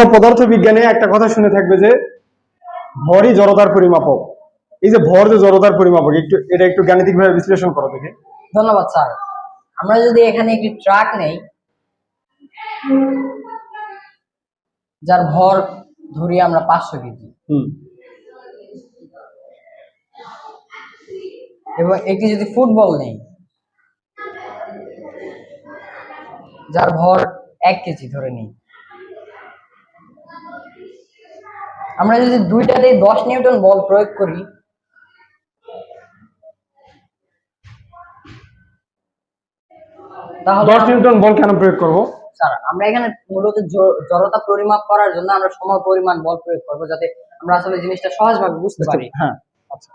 তোমরা পদার্থ বিজ্ঞানে একটা কথা শুনে থাকবে যে ভরই জড়তার পরিমাপক। এই যে ভর যে জড়তার পরিমাপক একটু এটা একটু গাণিতিক ভাবে বিশ্লেষণ করো দেখে। ধন্যবাদ স্যার। আমরা যদি এখানে একটি ট্রাক নেই যার ভর ধরি আমরা পাঁচশো কেজি। হুম। এবং একটি যদি ফুটবল নেই যার ভর এক কেজি ধরে নিই। আমরা যদি দুইটাতেই দশ নিউটন বল প্রয়োগ করি তাহলে দশ নিউটন বল কেন প্রয়োগ করব? স্যার আমরা এখানে মূলত জড়তা পরিমাপ করার জন্য আমরা সম পরিমাণ বল প্রয়োগ করব যাতে আমরা আসলে জিনিসটা সহজভাবে বুঝতে পারি। হ্যাঁ। আচ্ছা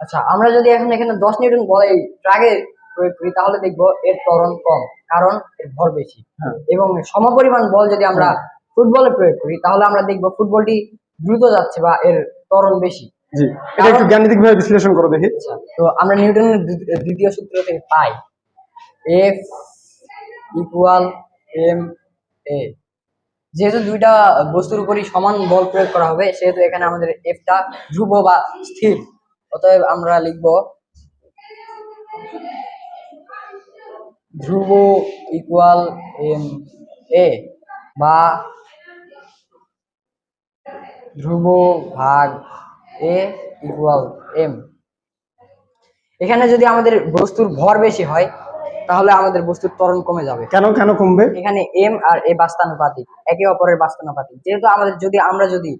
আচ্ছা আমরা যদি এখন এখানে দশ নিউটন বল এই ট্রাগে প্রয়োগ করি তাহলে দেখব এর ত্বরণ কম কারণ এর ভর বেশি। হ্যাঁ। এবং সমপরিমাণ বল যদি আমরা ফুটবলে প্রয়োগ করি তাহলে আমরা দেখব ফুটবলটি দ্রুত যাচ্ছে বা এর ত্বরণ বেশি। জি এটা একটু গাণিতিক ভাবে বিশ্লেষণ করো দেখি। আচ্ছা তো আমরা নিউটনের দ্বিতীয় সূত্র থেকে পাই। এফ ইকুয়াল এম এ যেহেতু দুইটা বস্তুর উপরই সমান বল প্রয়োগ করা হবে সেহেতু এখানে আমাদের এফটা ধ্রুব বা স্থির। অতএব আমরা লিখব ধ্রুব ইকুয়াল এম এ বা ধ্রুব ভাগ এ ইকুয়াল এম এখানে যদি আমাদের বস্তুর ভর বেশি হয় তাহলে আমাদের বস্তুর ত্বরণ কমে যাবে। কেন কেন কমবে? এখানে এম আর এ বাস্তানুপাতিক একে অপরের বাস্তানুপাতিক। যেহেতু আমাদের যদি আমরা যদি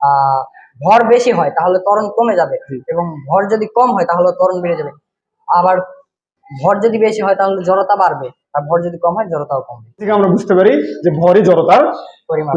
আহ ভর বেশি হয় তাহলে ত্বরণ কমে যাবে। এবং ভর যদি কম হয় তাহলে ত্বরণ বেড়ে যাবে। আবার ভর যদি বেশি হয় তাহলে জড়তা বাড়বে। আর ভর যদি কম হয় জড়তাও কমবে। থেকে আমরা বুঝতে পারি যে ভরই জড়তার পরিমাপ।